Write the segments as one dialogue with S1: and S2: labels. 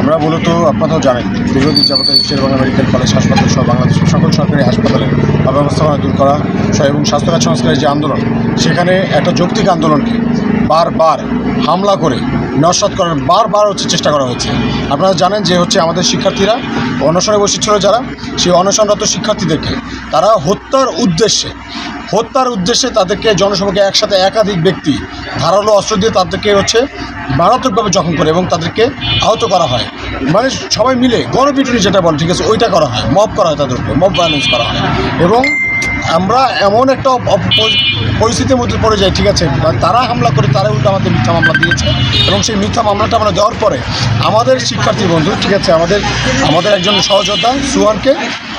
S1: আমরা মূলত আপনারাও জানেন, দীর্ঘদিন যাবত শেরবাংলা মেডিকেল কলেজ হাসপাতাল সহ বাংলাদেশের সকল সরকারি হাসপাতালে অব্যবস্থাপনা দূর করা এবং স্বাস্থ্যখাত সংস্কারের যে আন্দোলন, সেখানে একটা যৌক্তিক আন্দোলনকে বারবার হামলা করে নস্বাত করার বারবার হচ্ছে চেষ্টা করা হয়েছে আপনারা জানেন যে হচ্ছে আমাদের শিক্ষার্থীরা অনশনে বসেছিল যারা, সেই অনশনরত শিক্ষার্থীদেরকে তারা হত্যার উদ্দেশ্যে হত্যার উদ্দেশ্যে তাদেরকে জনসভাকে একসাথে একাধিক ব্যক্তি ধারালো অস্ত্র দিয়ে তাদেরকে হচ্ছে মারাত্মকভাবে জখম করে এবং তাদেরকে আহত করা হয়। মানে সবাই মিলে গণপিটুনি যেটা বলে, ঠিক আছে, ওইটা করা হয়। মব করা হয় তাদের উপর, মব ভায়োলেন্স করা হয়। এবং আমরা এমন একটা পরিস্থিতির মধ্যে পড়ে যাই, ঠিক আছে? তারা হামলা করে তারা উল্টো আমাদের মিথ্যা মামলা দিয়েছে এবং সেই মিথ্যা মামলাটা আমরা দেওয়ার পরে আমাদের শিক্ষার্থী বন্ধু, ঠিক আছে? আমাদের আমাদের একজন সহযোদ্ধা সুহানকে,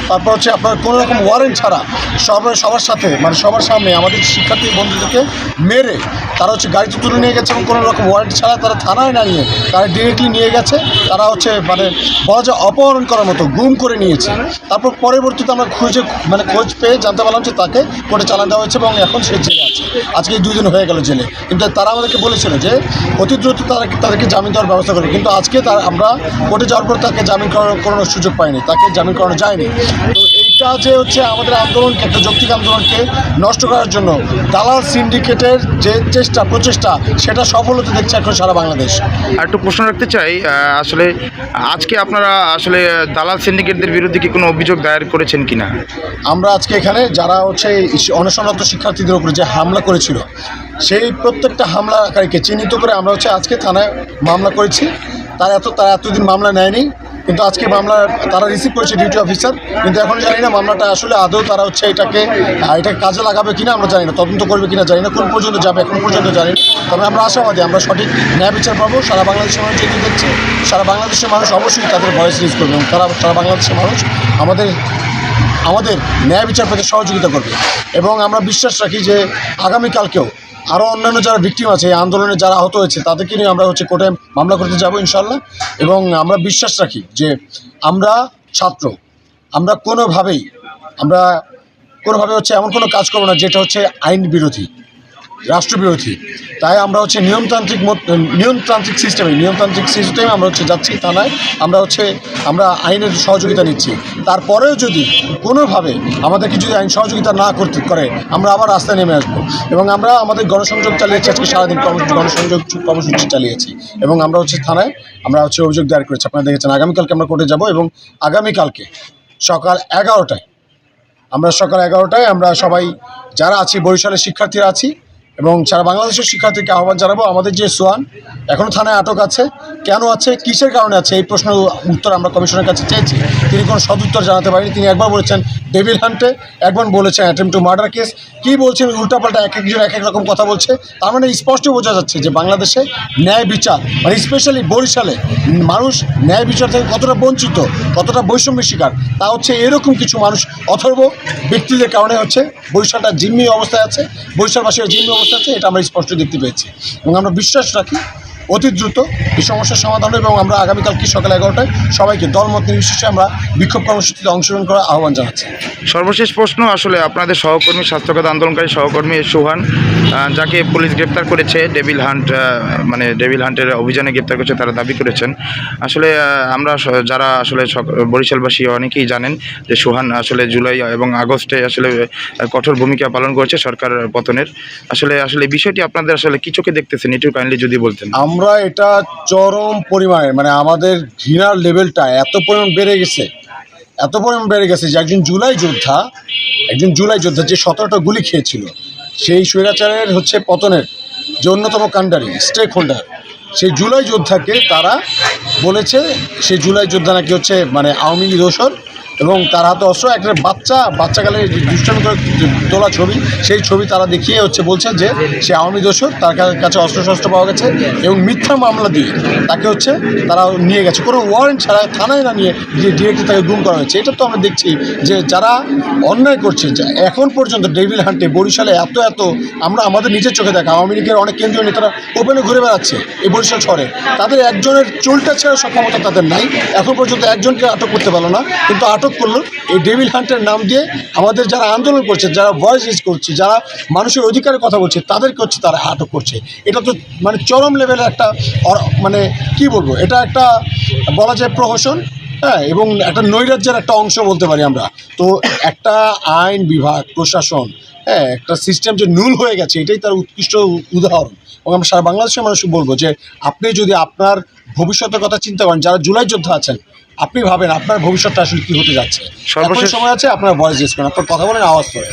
S1: তারপর হচ্ছে আপনার কোনো রকম ওয়ারেন্ট ছাড়া সবার সবার সাথে মানে সবার সামনে আমাদের শিক্ষার্থী বন্ধুদেরকে মেরে তারা হচ্ছে গাড়িতে তুলে নিয়ে গেছে এবং কোনো রকম ওয়ারেন্ট ছাড়া তারা থানায় না নিয়ে, তারা ডিরেক্টলি নিয়ে গেছে। তারা হচ্ছে মানে বলা যায় অপহরণ করার মতো, গুম করে নিয়েছে। তারপর পরবর্তীতে আমরা খুঁজে মানে খোঁজ পেয়ে জানতে পারলাম যে তাকে কোর্টে চালান দেওয়া হয়েছে এবং এখন সে জেলে আছে। আজকে দুই হয়ে গেল জেলে। কিন্তু তারা আমাদেরকে বলেছিল যে অতি দ্রুত তারা তাদেরকে জামিন দেওয়ার ব্যবস্থা করে কিন্তু আজকে তার আমরা কোর্টে যাওয়ার পর তাকে জামিন করানোর সুযোগ পাইনি, তাকে জামিন করানো যায়নি। তো যে হচ্ছে আমাদের আন্দোলনকে একটা যৌক্তিক আন্দোলনকে নষ্ট করার জন্য। দালাল সিন্ডিকেটের যে চেষ্টা প্রচেষ্টা সেটা সফল হতে দেখছে এখন সারা বাংলাদেশ।
S2: আর একটু প্রশ্ন রাখতে চাই আসলে আজকে আপনারা আসলে দালাল সিন্ডিকেটদের বিরুদ্ধে কি কোনো অভিযোগ দায়ের করেছেন কি না
S1: আমরা আজকে এখানে যারা হচ্ছে অনশনরত শিক্ষার্থীদের উপরে যে হামলা করেছিল সেই প্রত্যেকটা হামলাকারীকে চিহ্নিত করে আমরা হচ্ছে আজকে থানায় মামলা করেছি। তারা এত তারা এতদিন মামলা নেয়নি। কিন্তু আজকে মামলা তারা রিসিভ করেছে ডিউটি অফিসার কিন্তু এখন জানি না মামলাটা আসলে আদৌ তারা হচ্ছে এটাকে এটাকে কাজে লাগাবে কিনা আমরা জানি না, তদন্ত করবে কিনা জানি না, কোন পর্যন্ত যাবে, এখন পর্যন্ত জানি না। তবে আমরা আশাবাদী, আমরা সঠিক ন্যায় বিচার পাবো, সারা বাংলাদেশের মানুষ যেটি দেখছে, সারা বাংলাদেশের মানুষ অবশ্যই তাদের ভয়েস রিলিজ করবে এবং তারা, সারা বাংলাদেশের মানুষ আমাদের আমাদের ন্যায় বিচার পেতে সহযোগিতা করবে। এবং আমরা বিশ্বাস রাখি যে আগামীকালকেও আরও অন্যান্য যারা ভিকটিম আছে, এই আন্দোলনে যারা আহত হয়েছে, তাদেরকে নিয়ে আমরা হচ্ছে কোর্টে মামলা করতে যাব ইনশাল্লাহ এবং আমরা বিশ্বাস রাখি যে আমরা ছাত্র, আমরা কোনোভাবেই, আমরা কোনোভাবে হচ্ছে এমন কোনো কাজ করব না যেটা হচ্ছে আইন বিরোধী। রাষ্ট্রবিরোধী। তাই আমরা হচ্ছে নিয়মতান্ত্রিক মত- নিয়মতান্ত্রিক সিস্টেমে নিয়মতান্ত্রিক সিস্টেমে আমরা হচ্ছে যাচ্ছি থানায়, আমরা হচ্ছে, আমরা আইনের সহযোগিতা নিচ্ছি। তারপরেও যদি কোনোভাবে আমাদেরকে যদি আইন সহযোগিতা না করতে করে, আমরা আবার রাস্তায় নেমে আসব। এবং আমরা আমাদের গণসংযোগ চালিয়েছি, আজকে সারাদিন গণসংযোগ কর্মসূচি চালিয়েছি। এবং আমরা হচ্ছে থানায়, আমরা হচ্ছে অভিযোগ দায়ের করেছি। আপনারা দেখেছেন, আগামীকালকে আমরা কোর্টে যাব এবং আগামীকালকে সকাল এগারোটায়, আমরা সকাল এগারোটায় আমরা সবাই যারা আছি, বরিশালের শিক্ষার্থীরা আছি এবং সারা বাংলাদেশের শিক্ষার্থীকে আহ্বান জানাব, আমাদের যে সোয়ান এখনও থানায় আটক আছে। কেন আছে, কিসের কারণে আছে, এই প্রশ্নের উত্তর আমরা কমিশনের কাছে চেয়েছি। তিনি কোনো সদুত্তর জানাতে পারেনি তিনি একবার বলেছেন ডেভিল হান্টে একবার বলেছেন, অ্যাটেম্প টু মার্ডার কেস। কী বলছেন? উল্টাপাল্টা এক একজন, এক এক রকম কথা বলছে। তার মানে স্পষ্ট বোঝা যাচ্ছে যে বাংলাদেশে ন্যায় বিচার মানে স্পেশালি বরিশালে মানুষ ন্যায় বিচার থেকে কতটা বঞ্চিত, কতটা বৈষম্যের শিকার, তা হচ্ছে এরকম কিছু মানুষ অথর্ব ব্যক্তিদের কারণে হচ্ছে বরিশালটা জিম্মি অবস্থায় আছে। বরিশালবাসীরা জিম্মি অবস্থায় আছে এটা আমরা স্পষ্ট দেখতে পেয়েছি এবং আমরা বিশ্বাস রাখি অতি দ্রুত এই সমস্যার সমাধান হবে এবং আমরা আগামীকাল কি সকাল এগারোটায় সবাইকে দলমত নির্বিশেষে আমরা বিক্ষোভ কর্মসূচিতে অংশগ্রহণ করার আহ্বান জানাচ্ছি।
S2: সর্বশেষ প্রশ্ন আসলে আপনাদের সহকর্মী স্বাস্থ্যখাত আন্দোলনকারী সহকর্মী সোহান যাকে পুলিশ গ্রেপ্তার করেছে ডেভিল হান্ট মানে ডেভিল হান্টের অভিযানে গ্রেপ্তার করেছে তারা দাবি করেছেন। আসলে আমরা যারা আসলে বরিশালবাসী অনেকেই জানেন যে সোহান আসলে জুলাই এবং আগস্টে আসলে কঠোর ভূমিকা পালন করেছে সরকার পতনের। আসলে আসলে বিষয়টি আপনাদের আসলে কি চোখে দেখতেছেন? একটু কাইন্ডলি যদি বলতেন।
S1: আমরা এটা চরম পরিমাণে মানে আমাদের ঘৃণার লেভেলটা এত পরিমাণ বেড়ে গেছে, এত পরিমাণ বেড়ে গেছে যে একজন জুলাই যোদ্ধা, একজন জুলাই যোদ্ধা যে সতেরোটা গুলি খেয়েছিল, সেই স্বৈরাচারের হচ্ছে পতনের যে অন্যতম কাণ্ডারি স্টেক হোল্ডার সেই জুলাই যোদ্ধাকে তারা বলেছে, সেই জুলাই যোদ্ধা নাকি হচ্ছে মানে আওয়ামী দোসর এবং তার হাতে অস্ত্র, একটা বাচ্চা বাচ্চাকালে দুষ্টামি করে তোলা ছবি, সেই ছবি তারা দেখিয়ে হচ্ছে বলছে যে সে আওয়ামী দোষর, তার কাছে অস্ত্র শস্ত্র পাওয়া গেছে এবং মিথ্যা মামলা দিয়ে তাকে হচ্ছে তারা নিয়ে গেছে। কোনো ওয়ারেন্ট ছাড়া থানায় না নিয়ে যে ডিরেক্টলি তাকে গুম করা হয়েছে, এটা তো আমরা দেখছি যে যারা অন্যায় করছে এখন পর্যন্ত ডেভিল হান্টে বরিশালে এত এত, আমরা আমাদের নিজের চোখে দেখা, আওয়ামী লীগের অনেক কেন্দ্রীয় নেতারা ওপেনে ঘুরে বেড়াচ্ছে এই বরিশাল শহরে। তাদের একজনের চুলটা ছেড়ে সক্ষমতা তাদের নাই, এখন পর্যন্ত একজনকে আটক করতে পারল না, কিন্তু আটক আটক করল। এই ডেভিল হান্টের নাম দিয়ে আমাদের যারা আন্দোলন করছে, যারা ভয়েস রেজ করছে, যারা মানুষের অধিকারের কথা বলছে, তাদেরকে হচ্ছে তারা আটক করছে। এটা তো মানে চরম লেভেলের একটা মানে কি বলব, এটা একটা বলা যায় প্রহসন হ্যাঁ এবং একটা নৈরাজ্যের একটা অংশ বলতে পারি আমরা। তো একটা আইন বিভাগ, প্রশাসন হ্যাঁ একটা সিস্টেম যে নুল হয়ে গেছে, এটাই তার উৎকৃষ্ট উদাহরণ। এবং আমরা সারা বাংলাদেশের মানুষকে বলব যে, আপনি যদি আপনার ভবিষ্যতের কথা চিন্তা করেন যারা জুলাই যোদ্ধা আছেন আপনি ভাবেন আপনার ভবিষ্যৎটা আসলে কি হতে যাচ্ছে?
S2: সর্বশেষ-
S1: সময় আছে আপনার ভয়েস জিজ্ঞেস করেন আপনার কথা বলেন আওয়াজ করেন